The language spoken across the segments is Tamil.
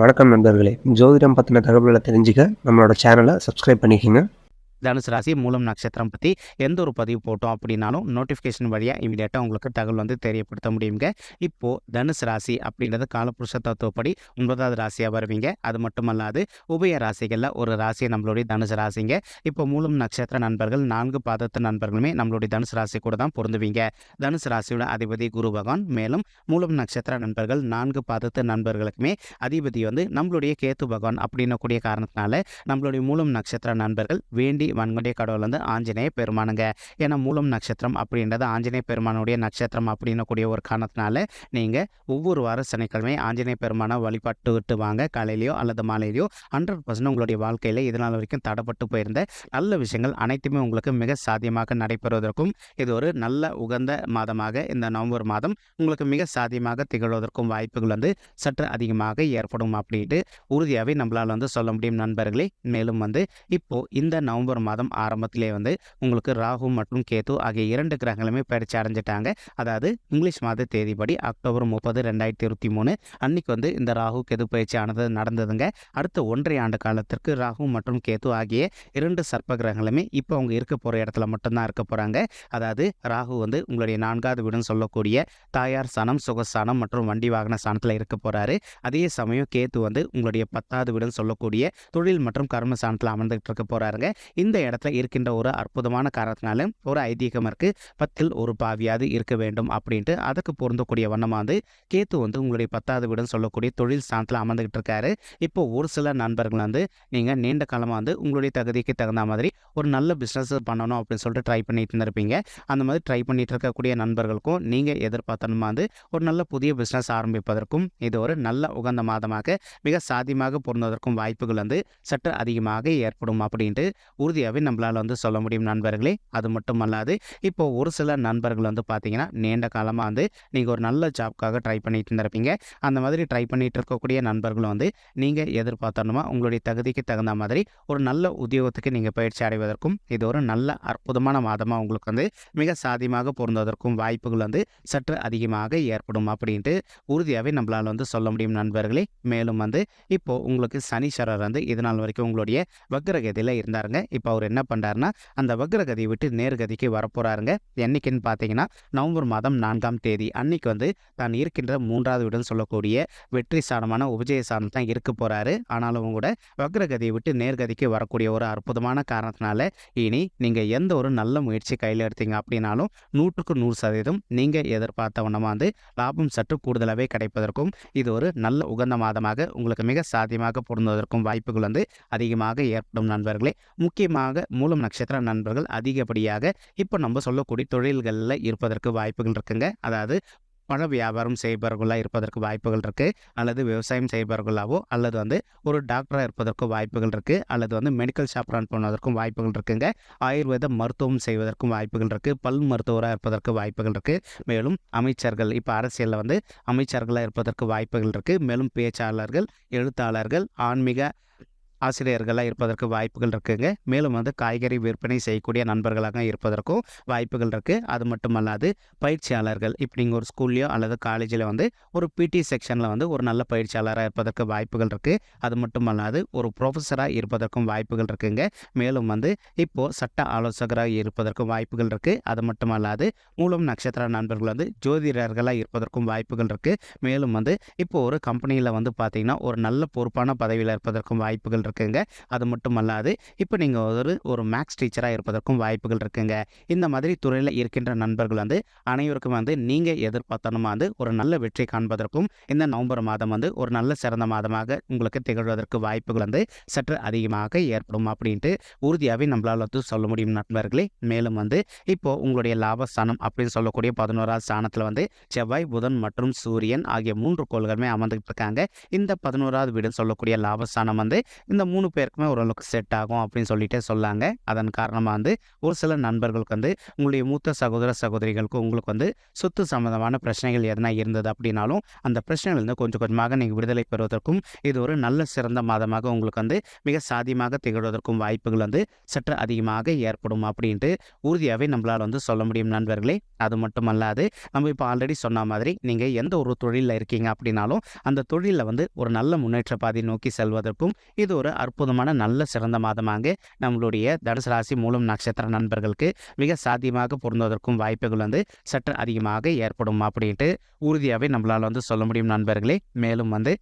வணக்கம் நண்பர்களே. ஜோதிடம் பற்றின தகவல்களை தெரிஞ்சுக்க நம்மளோட சேனலை சப்ஸ்கிரைப் பண்ணிக்கோங்க. தனுசு ராசி மூலம் நட்சத்திரம் பற்றி எந்த ஒரு பதிவு போட்டோம் அப்படின்னாலும் நோட்டிஃபிகேஷன் வழியாக இமீடியட்டாக உங்களுக்கு தகவல் வந்து தெரியப்படுத்த முடியுங்க. இப்போது தனுசு ராசி அப்படின்றது காலப்புருஷ தத்துவப்படி ஒன்பதாவது ராசியாக வருவீங்க. அது மட்டுமல்லாது உபய ராசிகளில் ஒரு ராசி நம்மளுடைய தனுசு ராசிங்க. இப்போ மூலம் நட்சத்திர நண்பர்கள் நான்கு பாதத்து நண்பர்களுமே நம்மளுடைய தனுசு ராசி கூட தான் பொருந்துவீங்க. தனுசு ராசியோட அதிபதி குரு பகவான். மேலும் மூலம் நட்சத்திர நண்பர்கள் நான்கு பாதத்து நண்பர்களுக்குமே அதிபதி வந்து நம்மளுடைய கேத்து பகவான் அப்படின்னக்கூடிய காரணத்தினால நம்மளுடைய மூலம் நட்சத்திர நண்பர்கள் வேண்டி வன்கொண்டிய கடவுள் வந்து ஆஞ்சநேய பெருமானுங்க. ஏன்னா மூலம் நட்சத்திரம் அப்படின்றது ஆஞ்சநேய பெருமானுடைய நட்சத்திரம் அப்படின்னக்கூடிய ஒரு காரணத்தினால நீங்கள் ஒவ்வொரு வார சனிக்கிழமை ஆஞ்சநேய பெருமானை வழிபட்டு விட்டு வாங்க. காலையிலையோ அல்லது மாலையிலையோ ஹண்ட்ரட் பர்சன்ட் உங்களுடைய வாழ்க்கையில் இதனால் வரைக்கும் தடப்பட்டு போயிருந்த நல்ல விஷயங்கள் அனைத்துமே உங்களுக்கு மிக சாத்தியமாக நடைபெறுவதற்கும் இது ஒரு நல்ல உகந்த மாதமாக இந்த நவம்பர் மாதம் உங்களுக்கு மிக சாத்தியமாக திகழ்வதற்கும் வாய்ப்புகள் வந்து சற்று அதிகமாக ஏற்படும் அப்படின்ட்டு உறுதியாகவே நம்மளால் வந்து சொல்ல முடியும் நண்பர்களே. மேலும் வந்து இப்போது இந்த நவம்பர் மாதம் ஆரம்பத்திலே வந்து உங்களுக்கு ராகு மற்றும் கேது ஆகிய இரண்டு கிரகங்களுமே பயிற்சி அடைஞ்சிட்டாங்க. அதாவது இங்கிலீஷ் மாத தேதிப்படி அக்டோபர் முப்பது ரெண்டாயிரத்தி இருபத்தி மூணு அன்னைக்கு வந்து இந்த ராகு கேது பயிற்சி ஆனது நடந்ததுங்க. அடுத்த ஒன்றரை ஆண்டு காலத்திற்கு ராகு மற்றும் கேது ஆகிய இரண்டு சர்ப்ப கிரகங்களுமே இப்போ அவங்க இருக்க போகிற இடத்துல மட்டும்தான் இருக்க போகிறாங்க அதாவது ராகு வந்து உங்களுடைய நான்காவது வீடுன்னு சொல்லக்கூடிய தாயார் சனம் சுகஸ்தானம் மற்றும் வண்டி வாகன ஸ்தானத்தில் இருக்க போகிறாரு அதே சமயம் கேத்து வந்து உங்களுடைய பத்தாவது வீடுன்னு சொல்லக்கூடிய தொழில் மற்றும் கர்ம ஸ்தானத்தில் அமர்ந்துகிட்டு இருக்க போகிறாருங்க இந்த இந்த இடத்துல இருக்கின்ற ஒரு அற்புதமான காரணத்தினால ஒரு ஐதீகம் இருக்குது பத்தில் ஒரு பாவியாவது இருக்க வேண்டும் அப்படின்ட்டு அதுக்கு பொருந்தக்கூடிய வண்ணமாக வந்து கேத்து வந்து உங்களுடைய பத்தாவது வீடுன்னு சொல்லக்கூடிய தொழில் ஸ்தானத்தில் அமர்ந்துகிட்டு இருக்காரு. இப்போ ஒரு சில நண்பர்கள் வந்து நீங்கள் நீண்ட காலமாக வந்து உங்களுடைய தகுதிக்கு தகுந்த மாதிரி ஒரு நல்ல பிஸ்னஸ் பண்ணணும் அப்படின்னு சொல்லிட்டு ட்ரை பண்ணிட்டு இருந்திருப்பீங்க. அந்த மாதிரி ட்ரை பண்ணிட்டு இருக்கக்கூடிய நண்பர்களுக்கும் நீங்கள் எதிர்பார்த்தனமா வந்து ஒரு நல்ல புதிய பிஸ்னஸ் ஆரம்பிப்பதற்கும் இது ஒரு நல்ல உகந்த மாதமாக மிக சாத்தியமாக பொருந்துவதற்கும் வாய்ப்புகள் வந்து சற்று அதிகமாக ஏற்படும் அப்படின்ட்டு உறுதி ஈஸியாகவே நம்மளால் வந்து சொல்ல முடியும் நண்பர்களே. அது மட்டும் அல்லாது இப்போ ஒரு சில நண்பர்கள் வந்து பார்த்தீங்கன்னா நீண்ட காலமாக வந்து நீங்கள் ஒரு நல்ல ஜாப்க்காக ட்ரை பண்ணிட்டு இருந்திருப்பீங்க. அந்த மாதிரி ட்ரை பண்ணிட்டு இருக்கக்கூடிய நண்பர்களும் வந்து நீங்கள் எதிர்பார்த்தணுமா உங்களுடைய தகுதிக்கு தகுந்த மாதிரி ஒரு நல்ல உத்தியோகத்துக்கு நீங்கள் பயிற்சி அடைவதற்கும் இது ஒரு நல்ல அற்புதமான மாதமாக உங்களுக்கு வந்து மிக சாதியமாக பொருந்துவதற்கும் வாய்ப்புகள் வந்து சற்று அதிகமாக ஏற்படும் அப்படின்ட்டு உறுதியாகவே நம்மளால் வந்து சொல்ல முடியும் நண்பர்களே. மேலும் வந்து இப்போது உங்களுக்கு சனீஸ்வரர் வந்து இது நாள் வரைக்கும் உங்களுடைய வக்ரகதியில் இருந்தாருங்க. இப்போ அவர் என்ன பண்ணுறாருன்னா அந்த வக்ரகதியை விட்டு நேர்கதிக்கு வரப்போகிறாருங்க என்னைக்குன்னு பார்த்தீங்கன்னா நவம்பர் மாதம் நான்காம் தேதி. அன்னைக்கு வந்து தான் இருக்கின்ற மூன்றாவது வீடுன்னு சொல்லக்கூடிய வெற்றி சாணமான உபஜய சாணம் தான் இருக்க போகிறாரு ஆனாலும் கூட வக்ரகதியை விட்டு நேர்கதிக்கு வரக்கூடிய ஒரு அற்புதமான காரணத்தினால இனி நீங்கள் எந்த ஒரு நல்ல முயற்சி கையில் எடுத்தீங்க அப்படின்னாலும் நூற்றுக்கு நூறு சதவீதம் நீங்கள் எதிர்பார்த்த வண்ணமாக வந்து லாபம் சற்று கூடுதலாகவே கிடைப்பதற்கும் இது ஒரு நல்ல உகந்த மாதமாக உங்களுக்கு மிக சாத்தியமாக பொருந்துவதற்கும் வாய்ப்புகள் வந்து அதிகமாக ஏற்படும் நண்பர்களே. முக்கியமாக மூலம் நட்சத்திர நண்பர்கள் அதிகப்படியாக இப்போ நம்ம சொல்லக்கூடிய தொழில்களில் இருப்பதற்கு வாய்ப்புகள் இருக்குங்க. அதாவது பழ வியாபாரம் செய்பவர்களாக இருப்பதற்கு வாய்ப்புகள் இருக்குது அல்லது விவசாயம் செய்பவர்களாவோ அல்லது வந்து ஒரு டாக்டராக இருப்பதற்கு வாய்ப்புகள் இருக்குது அல்லது வந்து மெடிக்கல் ஷாப் ரன் பண்ணுவதற்கும் வாய்ப்புகள் இருக்குங்க. ஆயுர்வேத மருத்துவம் செய்வதற்கும் வாய்ப்புகள் இருக்குது பல் மருத்துவராக இருப்பதற்கு வாய்ப்புகள் இருக்குது மேலும் அமைச்சர்கள் இப்போ அரசியலில் வந்து அமைச்சர்களாக இருப்பதற்கு வாய்ப்புகள் இருக்குது மேலும் பேச்சாளர்கள் எழுத்தாளர்கள் ஆன்மீக ஆசிரியர்களாக இருப்பதற்கு வாய்ப்புகள் இருக்குங்க. மேலும் வந்து காய்கறி விற்பனை செய்யக்கூடிய நண்பர்களாக இருப்பதற்கும் வாய்ப்புகள் இருக்குது அது மட்டும் அல்லாது பயிற்சியாளர்கள் இப்போ நீங்கள் ஒரு ஸ்கூல்லையோ அல்லது காலேஜில் வந்து ஒரு பிடி செக்ஷனில் வந்து ஒரு நல்ல பயிற்சியாளராக இருப்பதற்கு வாய்ப்புகள் இருக்குது அது மட்டும் அல்லாது ஒரு ப்ரொஃபஸராக இருப்பதற்கும் வாய்ப்புகள் இருக்குங்க. மேலும் வந்து இப்போது சட்ட ஆலோசகராக இருப்பதற்கும் வாய்ப்புகள் இருக்குது அது மட்டும் அல்லாது மூலம் நட்சத்திர நண்பர்கள் வந்து ஜோதிடர்களாக இருப்பதற்கும் வாய்ப்புகள் இருக்குது மேலும் வந்து இப்போது ஒரு கம்பெனியில் வந்து பார்த்திங்கன்னா ஒரு நல்ல பொறுப்பான பதவியில் இருப்பதற்கும் வாய்ப்புகள் இருக்குங்க. அது மட்டும் அல்லாது இப்போ நீங்கள் ஒரு ஒரு மேக்ஸ் டீச்சராக இருப்பதற்கும் வாய்ப்புகள் இருக்குங்க. இந்த மாதிரி துறையில் இருக்கின்ற நண்பர்கள் வந்து அனைவருக்கும் வந்து நீங்கள் எதிர்பார்த்தனுமா வந்து ஒரு நல்ல வெற்றி காண்பதற்கும் இந்த நவம்பர் மாதம் வந்து ஒரு நல்ல சிறந்த மாதமாக உங்களுக்கு திகழ்வதற்கு வாய்ப்புகள் வந்து சற்று அதிகமாக ஏற்படும் அப்படின்ட்டு உறுதியாகவே நம்மளால் வந்து சொல்ல முடியும் நண்பர்களே. மேலும் வந்து இப்போது உங்களுடைய லாபஸ்தானம் அப்படின்னு சொல்லக்கூடிய பதினோராவது ஸ்தானத்தில் வந்து செவ்வாய் புதன் மற்றும் சூரியன் ஆகிய மூன்று கோள்களுமே அமர்ந்துகிட்டு இருக்காங்க. இந்த பதினோராவது வீடுன்னு சொல்லக்கூடிய லாபஸ்தானம் வந்து இந்த இந்த மூணு பேருக்குமே ஓரளவுக்கு செட் ஆகும் அப்படின்னு சொல்லிட்டே சொல்லாங்க. அதன் காரணமாக வந்து ஒரு சில நண்பர்களுக்கு வந்து உங்களுடைய மூத்த சகோதர சகோதரிகளுக்கு உங்களுக்கு வந்து சொத்து சம்மந்தமான பிரச்சனைகள் எதனா இருந்தது அப்படின்னாலும் அந்த பிரச்சனைகள்லேருந்து கொஞ்சம் கொஞ்சமாக நீங்கள் விடுதலை பெறுவதற்கும் இது ஒரு நல்ல சிறந்த மாதமாக உங்களுக்கு வந்து மிக சாதியமாக திகழ்வதற்கும் வாய்ப்புகள் வந்து சற்று அதிகமாக ஏற்படும் அப்படின்ட்டு உறுதியாகவே நம்மளால் வந்து சொல்ல முடியும் நண்பர்களே. அது மட்டும் அல்லாது நம்ம இப்போ ஆல்ரெடி சொன்ன மாதிரி நீங்கள் எந்த ஒரு தொழிலில் இருக்கீங்க அப்படின்னாலும் அந்த தொழிலில் வந்து ஒரு நல்ல முன்னேற்ற பாதை நோக்கி செல்வதற்கும் இது ஒரு அற்புதமான நல்ல சிறந்த மாதமாக நம்மளுடைய தனுசு ராசி மூலம் நட்சத்திர நண்பர்களுக்கு மிக சாத்தியமாக பொருந்துவதற்கும் வாய்ப்புகள் வந்து சற்று அதிகமாக ஏற்படும் அப்படின்ட்டு உறுதியாகவே நம்மளால் வந்து சொல்ல முடியும் நண்பர்களே. மேலும் வந்து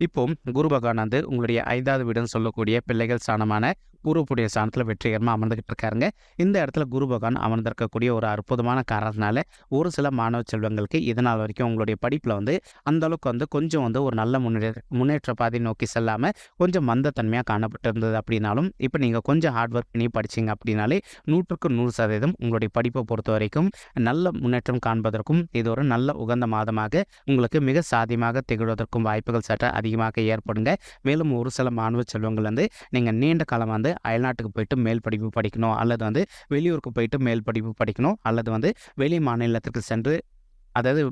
இப்போ குரு பகவான் வந்து உங்களுடைய ஐந்தாவது வீடுன்னு சொல்லக்கூடிய பிள்ளைகள் சாணமான கூறக்கூடிய சாணத்தில் வெற்றிகரமாக அமர்ந்துக்கிட்டு இருக்காருங்க. இந்த இடத்துல குரு பகவான் அமர்ந்திருக்கக்கூடிய ஒரு அற்புதமான காரணத்தினால ஒரு சில மாணவ செல்வங்களுக்கு இதனால் வரைக்கும் உங்களுடைய படிப்பில் வந்து அந்த அளவுக்கு வந்து கொஞ்சம் வந்து ஒரு நல்ல முன்னேற்ற முன்னேற்ற பாதை நோக்கி செல்லாமல் கொஞ்சம் மந்தத்தன்மையாக காணப்பட்டு இருந்தது அப்படின்னாலும் இப்போ நீங்கள் கொஞ்சம் ஹார்ட் ஒர்க் பண்ணி படிச்சீங்க அப்படின்னாலே நூற்றுக்கு நூறு சதவீதம் உங்களுடைய படிப்பை பொறுத்த வரைக்கும் நல்ல முன்னேற்றம் காண்பதற்கும் இது ஒரு நல்ல உகந்த மாதமாக உங்களுக்கு மிக சாதியமாக திகழ்வதற்கும் வாய்ப்புகள் சற்று அதிகமாக ஏற்படுங்க. மேலும் ஒரு சில மாணவ செல்வங்கள் வந்து நீங்கள் நீண்ட காலம் வந்து அயல்நாட்டுக்கு போயிட்டு மேல் படிப்பு படிக்கணும். அல்லது வந்து வெளியூருக்கு போயிட்டு மேல் படிப்பு படிக்கணும். அல்லது வந்து வெளி மாநிலத்திற்கு சென்று அதாவது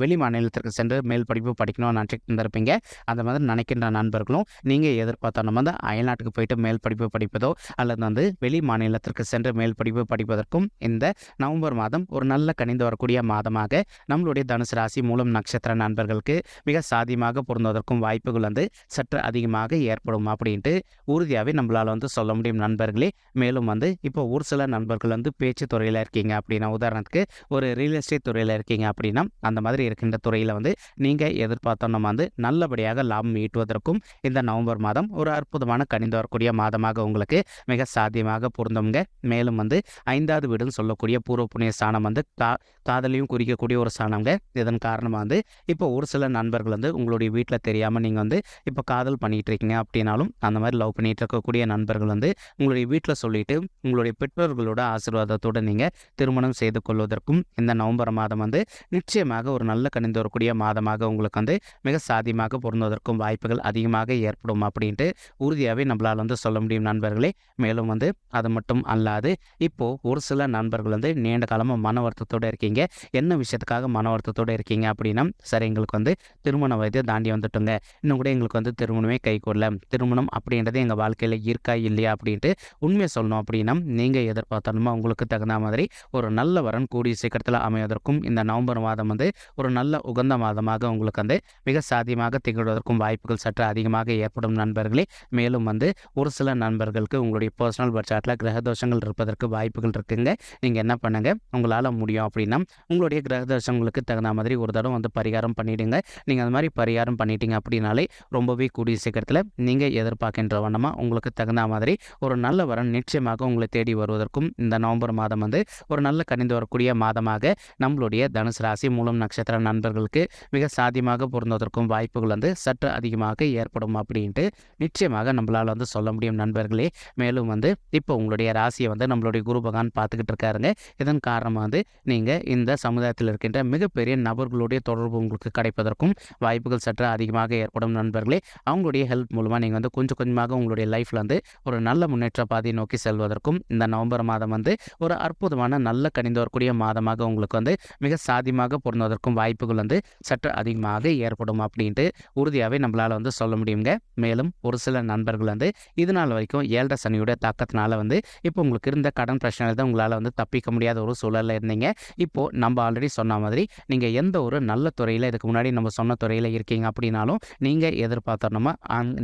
வெளி மாநிலத்திற்கு சென்று மேல் படிப்பு படிக்கணும்னு நினச்சிட்டு இருந்திருப்பீங்க. அந்த மாதிரி நினைக்கின்ற நண்பர்களும் நீங்கள் எதிர்பார்த்த நம்ம வந்து அயல்நாட்டுக்கு போயிட்டு மேல் படிப்பு படிப்பதோ அல்லது வந்து வெளி மாநிலத்திற்கு சென்று மேல் படிப்பு படிப்பதற்கும் இந்த நவம்பர் மாதம் ஒரு நல்ல கணிந்து வரக்கூடிய மாதமாக நம்மளுடைய தனுசு ராசி மூலம் நட்சத்திர நண்பர்களுக்கு மிக சாதியமாக பொருந்துவதற்கும் வாய்ப்புகள் வந்து சற்று அதிகமாக ஏற்படும் அப்படின்ட்டு உறுதியாகவே நம்மளால் வந்து சொல்ல முடியும் நண்பர்களே. மேலும் வந்து இப்போ ஒரு சில நண்பர்கள் வந்து பேச்சு துறையில் இருக்கீங்க அப்படின்னா உதாரணத்துக்கு ஒரு ரியல் எஸ்டேட் துறையில் இருக்கீங்க அப்படின்னா அந்த மாதிரி இருக்கின்ற துறையில் வந்து நீங்கள் எதிர்பார்த்த நம்ம வந்து நல்லபடியாக லாபம் ஈட்டுவதற்கும் இந்த நவம்பர் மாதம் ஒரு அற்புதமான கணிந்து வரக்கூடிய மாதமாக உங்களுக்கு மிக சாத்தியமாக பொருந்துங்க மேலும் வந்து ஐந்தாவது வீடுன்னு சொல்லக்கூடிய பூர்வ புண்ணிய ஸ்தானம் வந்து கா காதலையும் குறிக்கக்கூடிய ஒரு ஸ்தானங்க இதன் காரணமாக வந்து இப்போ ஒரு சில நண்பர்கள் வந்து உங்களுடைய வீட்டில் தெரியாமல் நீங்கள் வந்து இப்போ காதல் பண்ணிகிட்டு இருக்கீங்க அப்படின்னாலும் அந்த மாதிரி லவ் பண்ணிகிட்டு இருக்கக்கூடிய நண்பர்கள் வந்து உங்களுடைய வீட்டில் சொல்லிட்டு உங்களுடைய பெற்றோர்களோட ஆசீர்வாதத்தோடு நீங்கள் திருமணம் செய்து கொள்வதற்கும் இந்த நவம்பர் மாதம் வந்து நிச்சயமாக ஒரு நல்ல கணிந்து வரக்கூடிய மாதமாக உங்களுக்கு வந்து மிக சாதியமாக பொருந்துவதற்கும் வாய்ப்புகள் அதிகமாக ஏற்படும் அப்படின்ட்டு உறுதியாகவே நம்மளால் வந்து சொல்ல முடியும் நண்பர்களே. மேலும் வந்து அது மட்டும் அல்லாது இப்போது ஒரு சில நண்பர்கள் வந்து நீண்ட காலமாக மன வருத்தத்தோடு இருக்கீங்க. என்ன விஷயத்துக்காக மன வருத்தத்தோடு இருக்கீங்க அப்படின்னா சரி எங்களுக்கு வந்து திருமண வயதை தாண்டி வந்துட்டோங்க. இன்னும் கூட எங்களுக்கு வந்து திருமணமே கை கொள்ள திருமணம் அப்படின்றது எங்கள் வாழ்க்கையில் இருக்கா இல்லையா அப்படின்ட்டு உண்மையை சொல்லணும் அப்படின்னா நீங்கள் எதிர்பார்த்தணுமா உங்களுக்கு தகுந்த மாதிரி ஒரு நல்ல வரன் கூடிய சீக்கிரத்தில் அமைவதற்கும் இந்த நவம்பர் மாதம் வந்து ஒரு நல்ல உகந்த மாதமாக உங்களுக்கு வந்து மிக சாத்தியமாக திகழ்வதற்கும் வாய்ப்புகள் சற்று அதிகமாக ஏற்படும் நண்பர்களே. மேலும் வந்து ஒரு சில நண்பர்களுக்கு உங்களுடைய பர்சனல் பட்ஜெட்டில் கிரக தோஷங்கள் இருப்பதற்கு வாய்ப்புகள் இருக்குங்க. நீங்கள் என்ன பண்ணுங்கள் உங்களால் முடியும் அப்படின்னா உங்களுடைய கிரக தோஷங்களுக்கு தகுந்த மாதிரி ஒரு தடவை வந்து பரிகாரம் பண்ணிவிடுங்க நீங்கள் அந்த மாதிரி பரிகாரம் பண்ணிட்டீங்க அப்படின்னாலே ரொம்பவே கூடிய சீக்கிரத்தில் நீங்கள் எதிர்பார்க்கின்ற வண்ணமாக உங்களுக்கு தகுந்த மாதிரி ஒரு நல்ல வரன் நிச்சயமாக உங்களை தேடி வருவதற்கும் இந்த நவம்பர் மாதம் வந்து ஒரு நல்ல கணிந்து வரக்கூடிய மாதமாக நம்மளுடைய தனுசு ராசி மூலம் நட்சத்திர நண்பர்களுக்கு மிக சாத்தியமாக பொருந்துவதற்கும் வாய்ப்புகள் வந்து சற்று அதிகமாக ஏற்படும் அப்படின்ட்டு நிச்சயமாக நம்மளால் வந்து சொல்ல முடியும் நண்பர்களே. மேலும் வந்து இப்போ உங்களுடைய ராசியை வந்து நம்மளுடைய குரு பகவான் பார்த்துக்கிட்டு இருக்காருங்க. இதன் காரணமாக வந்து நீங்கள் இந்த சமுதாயத்தில் இருக்கின்ற மிகப்பெரிய நபர்களுடைய தொடர்பு உங்களுக்கு கிடைப்பதற்கும் வாய்ப்புகள் சற்று அதிகமாக ஏற்படும் நண்பர்களே. அவங்களுடைய ஹெல்ப் மூலமாக நீங்கள் வந்து கொஞ்சம் கொஞ்சமாக உங்களுடைய லைஃப்பில் வந்து ஒரு நல்ல முன்னேற்ற பாதையை நோக்கி செல்வதற்கும் இந்த நவம்பர் மாதம் வந்து ஒரு அற்புதமான நல்ல கணிந்து வரக்கூடிய மாதமாக உங்களுக்கு வந்து மிக சாதி சாதியமாக பொருந்துவதற்கும் வாய்ப்புகள் வந்து சற்று அதிகமாக ஏற்படும் அப்படின்ட்டு உறுதியாகவே நம்மளால் வந்து சொல்ல முடியுங்க மேலும் ஒரு சில நண்பர்கள் வந்து இது நாள் வரைக்கும் ஏழரை சனியுடைய தாக்கத்தினால வந்து இப்போ உங்களுக்கு இருந்த கடன் பிரச்சனை தான் உங்களால் வந்து தப்பிக்க முடியாத ஒரு சூழலில் இருந்தீங்க. இப்போது நம்ம ஆல்ரெடி சொன்ன மாதிரி நீங்கள் எந்த ஒரு நல்ல துறையில் இதுக்கு முன்னாடி நம்ம சொன்ன துறையில் இருக்கீங்க அப்படின்னாலும் நீங்கள் எதிர்பார்த்தோன்னா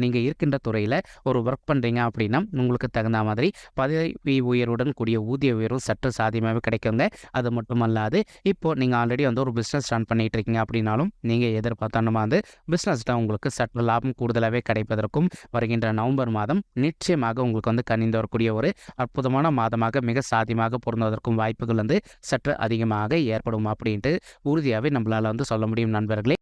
நீங்கள் இருக்கின்ற துறையில் ஒரு ஒர்க் பண்ணுறீங்க அப்படின்னா உங்களுக்கு தகுந்த மாதிரி பதவி உயர்வுடன் கூடிய ஊதிய உயர்வு சற்று சாத்தியமாகவே கிடைக்குங்க. அது மட்டும் அல்லாது இப்போது நீங்கள் ஆல்ரெடி வந்து ஒரு பிஸ்னஸ் ரன் பண்ணிட்டு இருக்கீங்க அப்படின்னாலும் நீங்கள் எதிர்பார்த்தாலும் வந்து பிஸ்னஸில் உங்களுக்கு சற்று லாபம் கூடுதலாகவே கிடைப்பதற்கும் வருகின்ற நவம்பர் மாதம் நிச்சயமாக உங்களுக்கு வந்து கனிந்து வரக்கூடிய ஒரு அற்புதமான மாதமாக மிக சாத்தியமாக பொருந்துவதற்கும் வாய்ப்புகள் வந்து சற்று அதிகமாக ஏற்படும் அப்படின்ட்டு உறுதியாகவே நம்மளால் வந்து சொல்ல முடியும் நண்பர்களே.